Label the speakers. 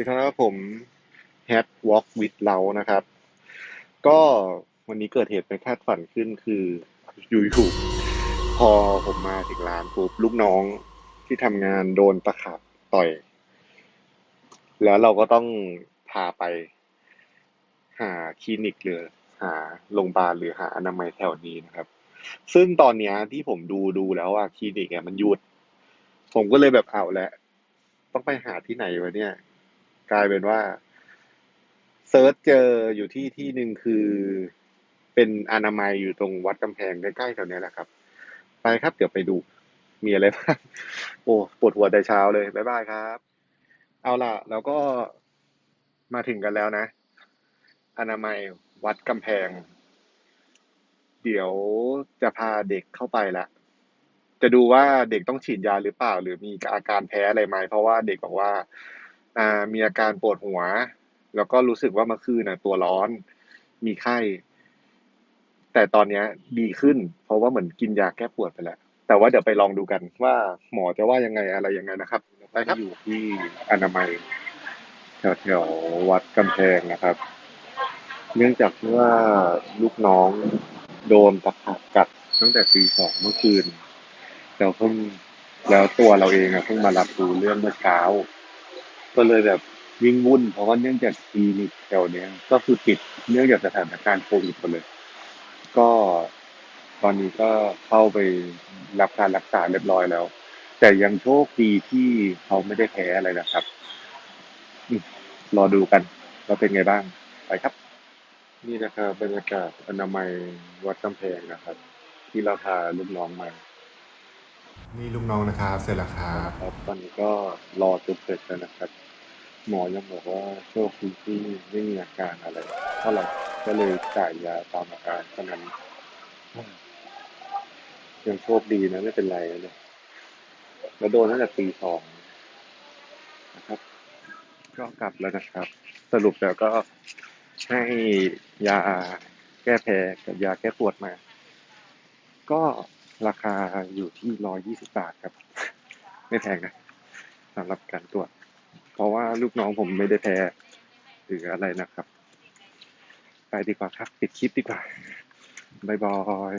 Speaker 1: ดีครับผม Hat Walk with เรานะครับ ก็วันนี้เกิดเหตุไม่คาดฝันขึ้นคืออยู่ๆพอผมมาถึงร้านปุ๊บลูกน้องที่ทำงานโดนตะขาบต่อย แล้วเราก็ต้องพาไป หาคลินิกหรือหาโรงพยาบาลหรือหาอนามัยแถวนี้นะครับ ซึ่งตอนนี้ที่ผมดูดูแล้วอะคลินิกอะมันหยุด ผมก็เลยแบบเอาแล้วต้องไปหาที่ไหนวะเนี่ย กลายเป็นว่าเซิร์ชเจออยู่ที่ที่หนึ่งคือเป็นอนามัยอยู่ตรงวัดกำแพงใกล้ๆแถวนี้แหละครับ ไปครับ เดี๋ยวไปดู มีอะไรบ้างโอ้ปวดหัวแต่เช้าเลย บ๊ายบายครับ เอาล่ะ แล้วก็มาถึงกันแล้วนะ อนามัยวัดกำแพง เดี๋ยวจะพาเด็กเข้าไปละจะดูว่าเด็กต้องฉีดยาหรือเปล่า หรือมีอาการแพ้อะไรไหมเพราะว่าเด็กบอกว่า อ่ามีอาการปวดหัว แล้วก็รู้สึกว่าเมื่อคืนน่ะตัวร้อน มีไข้ แต่ตอนเนี้ย ดีขึ้น เพราะว่าเหมือนกินยาแก้ปวดไปแล้ว แต่ว่าเดี๋ยวไปลองดูกันว่าหมอจะว่ายังไงอะไรยังไงนะครับไปครับอยู่ที่อนามัยแถวแถวๆวัดกำแพงนะครับ เนื่องจากว่าลูกน้องโดนตะขาบกัดตั้งแต่ตีสองเมื่อคืนแล้วเพิ่งแล้วตัวเราเองอะเพิ่งมารับรู้เรื่องเมื่อเช้า ก็เลยแบบวิ่งวุ่นเพราะว่าเนื่องจากคลินิกแถวเนี้ยก็คือปิดเนื่องจากสถานการณ์โควิดหมดเลย ก็ตอนนี้ก็เข้าไปรับการรักษาเรียบร้อยแล้ว แต่ยังโชคดีที่เขาไม่ได้แพ้อะไรนะครับรอดูกันว่าเป็นไงบ้างไปครับ นี่นะครับบรรยากาศอนามัยวัดกำแพงนะครับ ที่เราพาลูกน้องมา
Speaker 2: นี่ลูกน้องนะครับ เสร็จแล้วครับ
Speaker 1: ครับตอนนี้ก็รอจนเสร็จแล้วนะครับ หมอยังบอกว่าโชคดีที่ไม่มีอาการอะไรเท่าไหร่ก็เลยจ่ายยาตามอาการเท่านั้นยังโชคดีนะไม่เป็นไรเลยแล้วโดนตั้งแต่ปีสองนะครับ ก็กลับแล้วนะครับ สรุปแล้วก็ให้ยาแก้แพ้กับยาแก้ปวดมา ก็ ราคาอยู่ที่ร้อยยี่สิบาทครับ ไม่แพงนะสำหรับการตรวจ เพราะว่าลูกน้องผมไม่ได้แพ้หรืออะไรนะครับ ไปดีกว่าครับ ปิดคลิปดีกว่าบายบาย